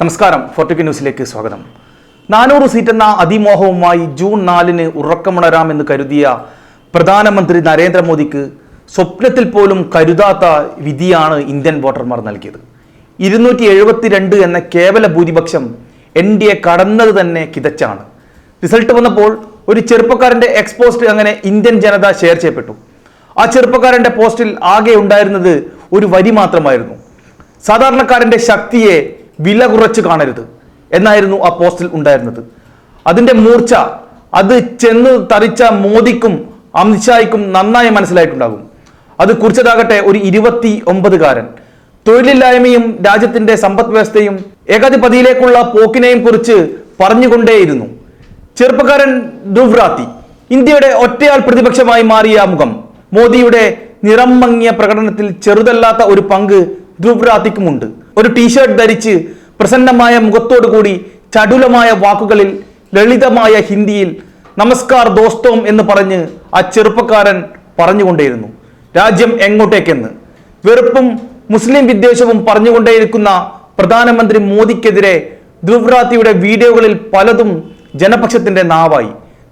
നമസ്കാരം ഫോർട്ടിക്ക് ന്യൂസിലേക്ക് സ്വാഗതം. നാനൂറ് സീറ്റ് എന്ന അതിമോഹവുമായി ജൂൺ നാലിന് ഉറക്കമുണരാമെന്ന് കരുതിയ പ്രധാനമന്ത്രി നരേന്ദ്രമോദിക്ക് സ്വപ്നത്തിൽ പോലും കരുതാത്ത വിധിയാണ് ഇന്ത്യൻ വോട്ടർമാർ നൽകിയത്. ഇരുന്നൂറ്റി എഴുപത്തിരണ്ട് എന്ന കേവല ഭൂരിപക്ഷം എൻ ഡി എ കടന്നത് തന്നെ കിതച്ചാണ്. റിസൾട്ട് വന്നപ്പോൾ ഒരു ചെറുപ്പക്കാരന്റെ എക്സ്പോസ്റ്റ് അങ്ങനെ ഇന്ത്യൻ ജനത ഷെയർ ചെയ്യപ്പെട്ടു. ആ ചെറുപ്പക്കാരന്റെ പോസ്റ്റിൽ ആകെ ഉണ്ടായിരുന്നത് ഒരു വരി മാത്രമായിരുന്നു. സാധാരണക്കാരന്റെ ശക്തിയെ വില കുറച്ച് കാണരുത് എന്നായിരുന്നു ആ പോസ്റ്റിൽ ഉണ്ടായിരുന്നത്. അതിന്റെ മൂർച്ച അത് ചെന്ന് തറിച്ച മോദിക്കും അമിത്ഷായ്ക്കും നന്നായി മനസ്സിലായിട്ടുണ്ടാകും. അത് കുറിച്ചതാകട്ടെ ഒരു ഇരുപത്തി ഒമ്പതുകാരൻ തൊഴിലില്ലായ്മയും രാജ്യത്തിന്റെ സമ്പദ് വ്യവസ്ഥയും ഏകാധിപതിയിലേക്കുള്ള പോക്കിനെയും കുറിച്ച് പറഞ്ഞുകൊണ്ടേയിരുന്നു. ചെറുപ്പക്കാരൻ ധ്രുവ്രാത്തി ഇന്ത്യയുടെ ഒറ്റയാൾ പ്രതിപക്ഷമായി മാറിയ മുഖം മോദിയുടെ നിറം മങ്ങിയ പ്രകടനത്തിൽ ചെറുതല്ലാത്ത ഒരു പങ്ക് ധ്രുവ്രാത്തിക്കുമുണ്ട്. ഒരു ടീഷർട്ട് ധരിച്ച് പ്രസന്നമായ മുഖത്തോടു കൂടി ചടുലമായ വാക്കുകളിൽ ലളിതമായ ഹിന്ദിയിൽ നമസ്കാർ ദോസ്തോം എന്ന് പറഞ്ഞ് ആ ചെറുപ്പക്കാരൻ പറഞ്ഞുകൊണ്ടേയിരുന്നു. രാജ്യം എങ്ങോട്ടേക്കെന്ന്. വെറുപ്പും മുസ്ലിം വിദ്വേഷവും പറഞ്ഞുകൊണ്ടേയിരിക്കുന്ന പ്രധാനമന്ത്രി മോദിക്കെതിരെ ധ്രുവ്രാത്തിയുടെ വീഡിയോകളിൽ പലതും ജനപക്ഷത്തിന്റെ നാവായി.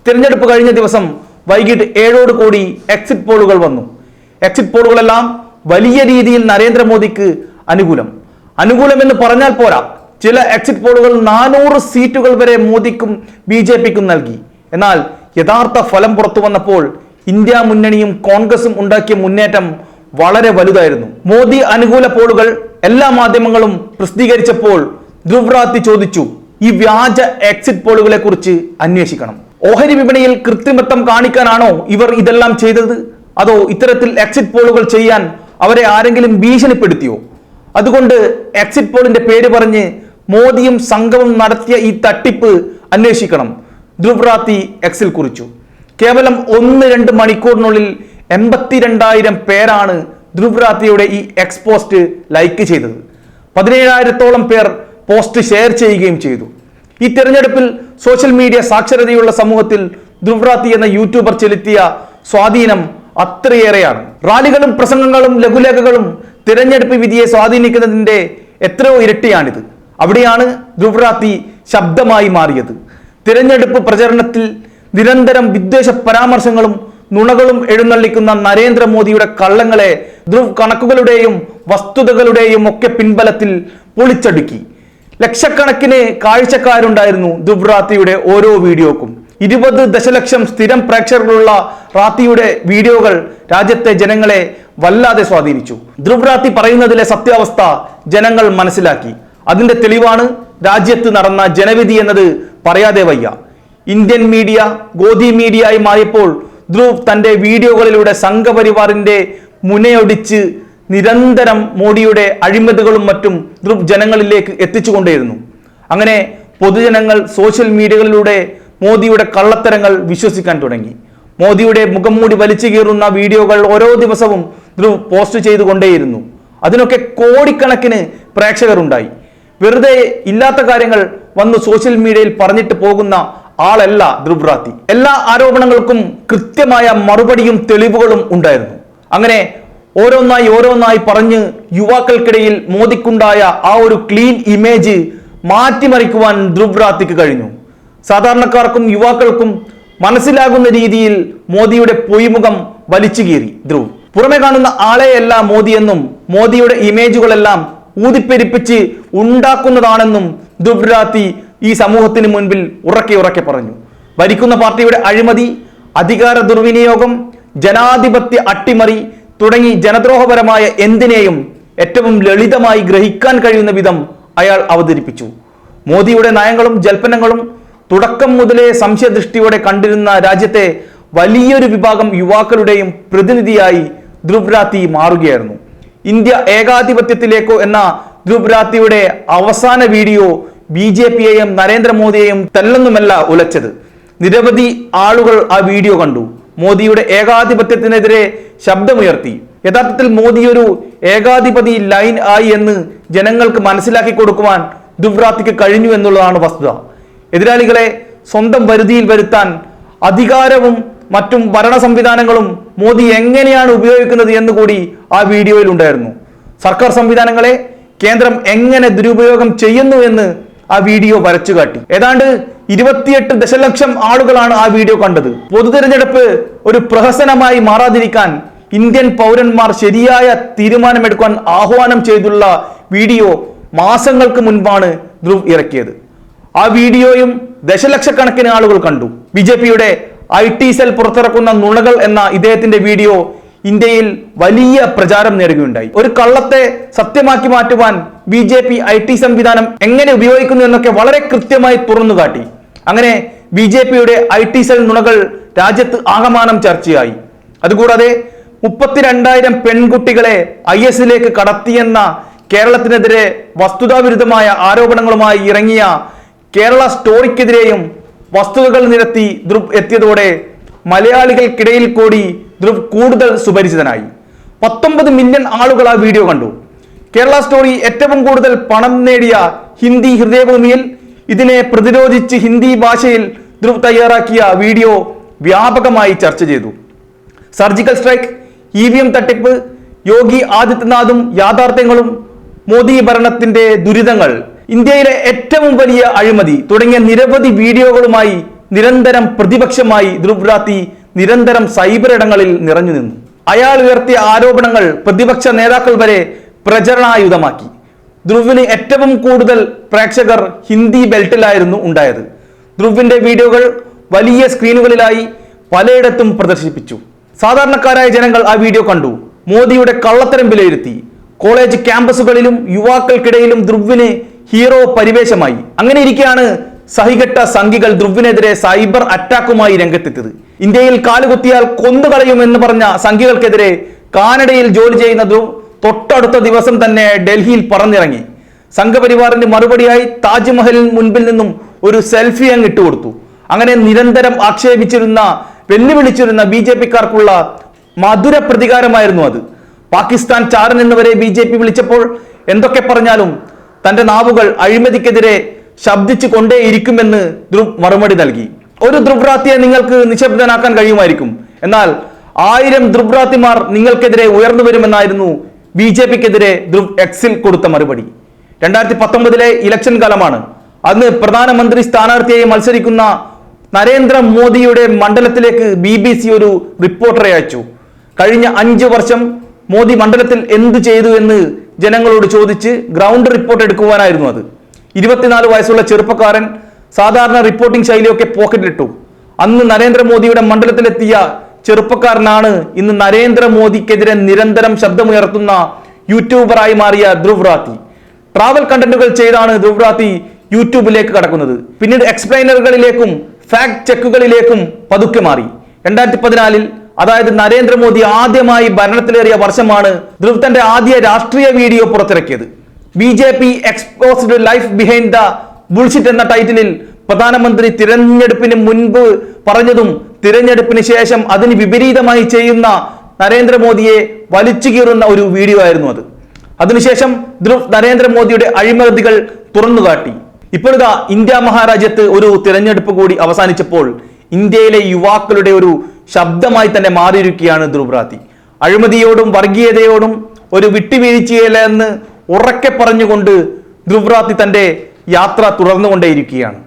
തിരഞ്ഞെടുപ്പ് കഴിഞ്ഞ ദിവസം വൈകിട്ട് ഏഴോട് കൂടി എക്സിറ്റ് പോളുകൾ വന്നു. എക്സിറ്റ് പോളുകളെല്ലാം വലിയ രീതിയിൽ നരേന്ദ്രമോദിക്ക് അനുകൂലം. അനുകൂലം എന്ന് പറഞ്ഞാൽ പോരാ. ചില എക്സിറ്റ് പോളുകൾ നാനൂറ് സീറ്റുകൾ വരെ മോദിക്കും ബി ജെ പിക്കും നൽകി. എന്നാൽ യഥാർത്ഥ ഫലം പുറത്തു വന്നപ്പോൾ ഇന്ത്യ മുന്നണിയും കോൺഗ്രസും ഉണ്ടാക്കിയ മുന്നേറ്റം വളരെ വലുതായിരുന്നു. മോദി അനുകൂല പോളുകൾ എല്ലാ മാധ്യമങ്ങളും പ്രസിദ്ധീകരിച്ചപ്പോൾ ധ്രുവ്രാത്തി ചോദിച്ചു ഈ വ്യാജ എക്സിറ്റ് പോളുകളെ കുറിച്ച് അന്വേഷിക്കണം. ഓഹരി വിപണിയിൽ കൃത്രിമത്വം കാണിക്കാനാണോ ഇവർ ഇതെല്ലാം ചെയ്തത്? അതോ ഇത്തരത്തിൽ എക്സിറ്റ് പോളുകൾ ചെയ്യാൻ അവരെ ആരെങ്കിലും ഭീഷണിപ്പെടുത്തിയോ? അതുകൊണ്ട് എക്സിറ്റ് പോളിന്റെ പേര് പറഞ്ഞ് മോദിയും സംഘവും നടത്തിയ ഈ തട്ടിപ്പ് അന്വേഷിക്കണം. ധ്രുവ്രാത്തി എക്സിൽ കുറിച്ചു. കേവലം ഒന്ന് രണ്ട് മണിക്കൂറിനുള്ളിൽ എൺപത്തിരണ്ടായിരം പേരാണ് ധ്രുവ്രാത്തിയുടെ ഈ എക്സ് പോസ്റ്റ് ലൈക്ക് ചെയ്തത്. പതിനേഴായിരത്തോളം പേർ പോസ്റ്റ് ഷെയർ ചെയ്യുകയും ചെയ്തു. ഈ തെരഞ്ഞെടുപ്പിൽ സോഷ്യൽ മീഡിയ സാക്ഷരതയുള്ള സമൂഹത്തിൽ ധ്രുവ്രാത്തി എന്ന യൂട്യൂബർ ചെലുത്തിയ സ്വാധീനം അത്രയേറെയാണ്. റാലികളും പ്രസംഗങ്ങളും ലഘുലേഖകളും തിരഞ്ഞെടുപ്പ് വിധിയെ സ്വാധീനിക്കുന്നതിന്റെ എത്രയോ ഇരട്ടിയാണിത്. അവിടെയാണ് ധ്രുവ്രാത്തി ശബ്ദമായി മാറിയത്. തിരഞ്ഞെടുപ്പ് പ്രചരണത്തിൽ നിരന്തരം വിദ്വേഷ പരാമർശങ്ങളും നുണകളും എഴുന്നള്ളിക്കുന്ന നരേന്ദ്രമോദിയുടെ കള്ളങ്ങളെ ധ്രുവ് കണക്കുകളുടെയും വസ്തുതകളുടെയും ഒക്കെ പിൻബലത്തിൽ പൊളിച്ചടുക്കി. ലക്ഷക്കണക്കിന് കാഴ്ചക്കാരുണ്ടായിരുന്നു ധ്രുവ്രാത്തിയുടെ ഓരോ വീഡിയോക്കും. ഇരുപത് ദശലക്ഷം സ്ഥിരം പ്രേക്ഷകരുള്ള റാത്തിയുടെ വീഡിയോകൾ രാജ്യത്തെ ജനങ്ങളെ വല്ലാതെ സ്വാധീനിച്ചു. ധ്രുവ്രാത്തി പറയുന്നതിലെ സത്യാവസ്ഥ ജനങ്ങൾ മനസ്സിലാക്കി. അതിന്റെ തെളിവാണ് രാജ്യത്ത് നടന്ന ജനവിധി എന്നത് പറയാതെ വയ്യ. ഇന്ത്യൻ മീഡിയ ഗോധി മീഡിയയായി മാറിയപ്പോൾ ധ്രുവ് തന്റെ വീഡിയോകളിലൂടെ സംഘപരിവാറിന്റെ മുനയൊടിച്ച് നിരന്തരം മോഡിയുടെ അഴിമതികളും മറ്റും ധ്രുവ് ജനങ്ങളിലേക്ക് എത്തിച്ചുകൊണ്ടേയിരുന്നു. അങ്ങനെ പൊതുജനങ്ങൾ സോഷ്യൽ മീഡിയകളിലൂടെ മോദിയുടെ കള്ളത്തരങ്ങൾ വിശ്വസിക്കാൻ തുടങ്ങി. മോദിയുടെ മുഖംമൂടി വലിച്ചു കീറുന്ന വീഡിയോകൾ ഓരോ ദിവസവും ധ്രുവ് പോസ്റ്റ് ചെയ്തുകൊണ്ടേയിരുന്നു. അതിനൊക്കെ കോടിക്കണക്കിന് പ്രേക്ഷകരുണ്ടായി. വെറുതെ ഇല്ലാത്ത കാര്യങ്ങൾ വന്ന് സോഷ്യൽ മീഡിയയിൽ പറഞ്ഞിട്ട് പോകുന്ന ആളല്ല ധ്രുവ്രാത്തി. എല്ലാ ആരോപണങ്ങൾക്കും കൃത്യമായ മറുപടിയും തെളിവുകളും ഉണ്ടായിരുന്നു. അങ്ങനെ ഓരോന്നായി ഓരോന്നായി പറഞ്ഞ് യുവാക്കൾക്കിടയിൽ മോദിക്കുണ്ടായ ആ ഒരു ക്ലീൻ ഇമേജ് മാറ്റിമറിക്കുവാൻ ധ്രുവ്രാത്തിക്ക് കഴിഞ്ഞു. സാധാരണക്കാർക്കും യുവാക്കൾക്കും മനസ്സിലാകുന്ന രീതിയിൽ മോദിയുടെ പൊയ്മുഖം വലിച്ചു കീറി. ധ്രുവ്. പുറമെ കാണുന്ന ആളെയല്ല മോദിയെന്നും മോദിയുടെ ഇമേജുകളെല്ലാം ഊതിപ്പെരിപ്പിച്ച് ഉണ്ടാക്കുന്നതാണെന്നും ദുബ്രാത്തി ഈ സമൂഹത്തിന് മുൻപിൽ ഉറക്കെ ഉറക്കെ പറഞ്ഞു. ഭരിക്കുന്ന പാർട്ടിയുടെ അഴിമതി അധികാര ദുർവിനിയോഗം ജനാധിപത്യ അട്ടിമറി തുടങ്ങി ജനദ്രോഹപരമായ എന്തിനേയും ഏറ്റവും ലളിതമായി ഗ്രഹിക്കാൻ കഴിയുന്ന വിധം അയാൾ അവതരിപ്പിച്ചു. മോദിയുടെ നയങ്ങളും ജൽപ്പനങ്ങളും തുടക്കം മുതലേ സംശയദൃഷ്ടിയോടെ കണ്ടിരുന്ന രാജ്യത്തെ വലിയൊരു വിഭാഗം യുവാക്കളുടെയും പ്രതിനിധിയായി ധ്രുവ്രാത്തി മാറുകയായിരുന്നു. ഇന്ത്യ ഏകാധിപത്യത്തിലേക്കോ എന്ന ധ്രുവ്രാത്തിയുടെ അവസാന വീഡിയോ ബി ജെ പിയെയും നരേന്ദ്രമോദിയെയും തല്ലെന്നുമല്ല ഉലച്ചത്. നിരവധി ആളുകൾ ആ വീഡിയോ കണ്ടു. മോദിയുടെ ഏകാധിപത്യത്തിനെതിരെ ശബ്ദമുയർത്തി. യഥാർത്ഥത്തിൽ മോദി ഒരു ഏകാധിപതി ലൈൻ ആയി എന്ന് ജനങ്ങൾക്ക് മനസ്സിലാക്കി കൊടുക്കുവാൻ ദുവ്രാത്തിക്ക് കഴിഞ്ഞു എന്നുള്ളതാണ് വസ്തുത. എതിരാളികളെ സ്വന്തം വരുതിയിൽ വരുത്താൻ അധികാരവും മറ്റും ഭരണ സംവിധാനങ്ങളും മോദി എങ്ങനെയാണ് ഉപയോഗിക്കുന്നത് എന്ന് കൂടി ആ വീഡിയോയിൽ ഉണ്ടായിരുന്നു. സർക്കാർ സംവിധാനങ്ങളെ കേന്ദ്രം എങ്ങനെ ദുരുപയോഗം ചെയ്യുന്നു എന്ന് ആ വീഡിയോ വരച്ചു കാട്ടി. ഏതാണ്ട് ഇരുപത്തിയെട്ട് ദശലക്ഷം ആളുകളാണ് ആ വീഡിയോ കണ്ടത്. പൊതു തിരഞ്ഞെടുപ്പ് ഒരു പ്രഹസനമായി മാറാതിരിക്കാൻ ഇന്ത്യൻ പൗരന്മാർ ശരിയായ തീരുമാനമെടുക്കാൻ ആഹ്വാനം ചെയ്തുള്ള വീഡിയോ മാസങ്ങൾക്ക് മുൻപാണ് ധ്രുവ് ഇറക്കിയത്. ആ വീഡിയോയും ദശലക്ഷക്കണക്കിന് ആളുകൾ കണ്ടു. ബി ജെ പിയുടെ ഐ ടി സെൽ പുറത്തിറക്കുന്ന നുണകൾ എന്ന ഇദ്ദേഹത്തിന്റെ വീഡിയോ ഇന്ത്യയിൽ വലിയ പ്രചാരം നേടുകയുണ്ടായി. ഒരു കള്ളത്തെ സത്യമാക്കി മാറ്റുവാൻ B J P I T സംവിധാനം എങ്ങനെ ഉപയോഗിക്കുന്നു എന്നൊക്കെ വളരെ കൃത്യമായി തുറന്നു കാട്ടി. അങ്ങനെ ബി ജെ പിയുടെ ഐ ടി സെൽ നുണകൾ രാജ്യത്ത് ആകമാനം ചർച്ചയായി. അതുകൂടാതെ മുപ്പത്തിരണ്ടായിരം പെൺകുട്ടികളെ ഐ എസിലേക്ക് കടത്തിയെന്ന കേരളത്തിനെതിരെ വസ്തുതാവിരുദ്ധമായ ആരോപണങ്ങളുമായി ഇറങ്ങിയ കേരള സ്റ്റോറിക്കെതിരെയും വസ്തുതകൾ നിരത്തി ധ്രുവ് എത്തിയതോടെ മലയാളികൾക്കിടയിൽ കൂടി ധ്രുവ് കൂടുതൽ സുപരിചിതനായി. പത്തൊമ്പത് മില്യൺ ആളുകൾ ആ വീഡിയോ കണ്ടു. കേരള സ്റ്റോറി ഏറ്റവും കൂടുതൽ പണം നേടിയ ഹിന്ദി ഹൃദയഭൂമിയിൽ ഇതിനെ പ്രതിരോധിച്ച് ഹിന്ദി ഭാഷയിൽ ധ്രുവ് തയ്യാറാക്കിയ വീഡിയോ വ്യാപകമായി ചർച്ച ചെയ്തു. Surgical strike E V M തട്ടിപ്പ് യോഗി ആദിത്യനാഥും യാഥാർത്ഥ്യങ്ങളും മോദി ഭരണത്തിന്റെ ദുരിതങ്ങൾ ഇന്ത്യയിലെ ഏറ്റവും വലിയ അഴിമതി തുടങ്ങിയ നിരവധി വീഡിയോകളുമായി നിരന്തരം പ്രതിപക്ഷമായി ധ്രുവ്രാത്തി നിരന്തരം സൈബർ ഇടങ്ങളിൽ നിറഞ്ഞു നിന്നു. അയാൾ ഉയർത്തിയ ആരോപണങ്ങൾ പ്രതിപക്ഷ നേതാക്കൾ വരെ പ്രചരണായുധമാക്കി. ധ്രുവിന് ഏറ്റവും കൂടുതൽ പ്രേക്ഷകർ ഹിന്ദി ബെൽറ്റിലായിരുന്നു ഉണ്ടായത്. ധ്രുവിന്റെ വീഡിയോകൾ വലിയ സ്ക്രീനുകളിലായി പലയിടത്തും പ്രദർശിപ്പിച്ചു. സാധാരണക്കാരായ ജനങ്ങൾ ആ വീഡിയോ കണ്ടു. മോദിയുടെ കള്ളത്തരം വിലയിരുത്തി. കോളേജ് ക്യാമ്പസുകളിലും യുവാക്കൾക്കിടയിലും ധ്രുവിന് ഹീറോ പരിവേശമായി അങ്ങനെ ഇരിക്കെയാണ് സഹികെട്ട സംഘികൾ ധ്രുവിനെതിരെ സൈബർ അറ്റാക്കുമായി രംഗത്തെത്തിയത്. ഇന്ത്യയിൽ കാലുകുത്തിയാൽ കൊന്നുകളയുമെന്ന് പറഞ്ഞ സംഘികൾക്കെതിരെ കാനഡയിൽ ജോലി ചെയ്യുന്ന ധ്രുവ് തൊട്ടടുത്ത ദിവസം തന്നെ ഡൽഹിയിൽ പറന്നിറങ്ങി. സംഘപരിവാറിന്റെ മറുപടിയായി താജ്മഹലിന് മുൻപിൽ നിന്നും ഒരു സെൽഫി അങ്ങ് ഇട്ടുകൊടുത്തു അങ്ങനെ നിരന്തരം ആക്ഷേപിച്ചിരുന്ന വെല്ലുവിളിച്ചിരുന്ന ബി ജെ പിക്കാർക്കുള്ള മധുര പ്രതികാരമായിരുന്നു അത്. പാകിസ്ഥാൻ ചാരൻ എന്നിവരെ ബി ജെ പി വിളിച്ചപ്പോൾ എന്തൊക്കെ പറഞ്ഞാലും തന്റെ നാവുകൾ അഴിമതിക്കെതിരെ ശബ്ദിച്ചു കൊണ്ടേയിരിക്കുമെന്ന് ധ്രുവ് മറുപടി നൽകി. ഒരു ധ്രുവ്രാത്തിയെ നിങ്ങൾക്ക് നിശബ്ദനാക്കാൻ കഴിയുമായിരിക്കും. എന്നാൽ ആയിരം ധ്രുവ്രാത്തിമാർ നിങ്ങൾക്കെതിരെ ഉയർന്നു വരുമെന്നായിരുന്നു ബി ജെ പിക്കെതിരെ ധ്രുവ് എക്സിൽ കൊടുത്ത മറുപടി. രണ്ടായിരത്തി പത്തൊമ്പതിലെ ഇലക്ഷൻ കാലമാണ്. അന്ന് പ്രധാനമന്ത്രി സ്ഥാനാർത്ഥിയായി മത്സരിക്കുന്ന നരേന്ദ്ര മോദിയുടെ മണ്ഡലത്തിലേക്ക് ബി ബി സി ഒരു റിപ്പോർട്ടറെ അയച്ചു. കഴിഞ്ഞ അഞ്ചു വർഷം മോദി മണ്ഡലത്തിൽ എന്തു ചെയ്തു എന്ന് ജനങ്ങളോട് ചോദിച്ച് ഗ്രൗണ്ട് റിപ്പോർട്ട് എടുക്കുവാനായിരുന്നു അത്. ഇരുപത്തിനാല് വയസ്സുള്ള ചെറുപ്പക്കാരൻ സാധാരണ റിപ്പോർട്ടിംഗ് ശൈലിയൊക്കെ പോക്കറ്റിലിട്ടു. അന്ന് നരേന്ദ്രമോദിയുടെ മണ്ഡലത്തിലെത്തിയ ചെറുപ്പക്കാരനാണ് ഇന്ന് നരേന്ദ്രമോദിക്കെതിരെ നിരന്തരം ശബ്ദമുയർത്തുന്ന യൂട്യൂബറായി മാറിയ ധ്രുവ് റാത്തി ട്രാവൽ കണ്ടന്റുകൾ ചെയ്താണ് ധ്രുവ് റാത്തി യൂട്യൂബിലേക്ക് കടക്കുന്നത്. പിന്നീട് എക്സ്പ്ലൈനറുകളിലേക്കും ഫാക്ട് ചെക്കുകളിലേക്കും പതുക്കെ മാറി. രണ്ടായിരത്തി പതിനാലിൽ അതായത് നരേന്ദ്രമോദി ആദ്യമായി ഭരണത്തിലേറിയ വർഷമാണ് ധ്രുവ് തന്റെ ആദ്യ രാഷ്ട്രീയ വീഡിയോ പുറത്തിറക്കിയത്. B J P exposed life behind the bullshit എന്ന ടൈറ്റിലിൽ പ്രധാനമന്ത്രി തിരഞ്ഞെടുപ്പിന് മുൻപ് പറഞ്ഞതും തിരഞ്ഞെടുപ്പിന് ശേഷം അതിന് വിപരീതമായി ചെയ്യുന്ന നരേന്ദ്രമോദിയെ വലിച്ചു കീറുന്ന ഒരു വീഡിയോ ആയിരുന്നു അത്. അതിനുശേഷം ധ്രുവ് നരേന്ദ്രമോദിയുടെ അഴിമതികൾ തുറന്നുകാട്ടി. ഇപ്പോഴിതാ ഇന്ത്യ മഹാരാജ്യത്ത് ഒരു തിരഞ്ഞെടുപ്പ് കൂടി അവസാനിച്ചപ്പോൾ ഇന്ത്യയിലെ യുവാക്കളുടെ ഒരു ശബ്ദമായി തന്നെ മാറിയിരിക്കുകയാണ് ധ്രുവ്രാതി അഴിമതിയോടും വർഗീയതയോടും ഒരു വിട്ടുവീഴ്ചയില്ല എന്ന് ഉറക്കെ പറഞ്ഞുകൊണ്ട് ധ്രുവ്രാതി തന്റെ യാത്ര തുടർന്നുകൊണ്ടേയിരിക്കുകയാണ്.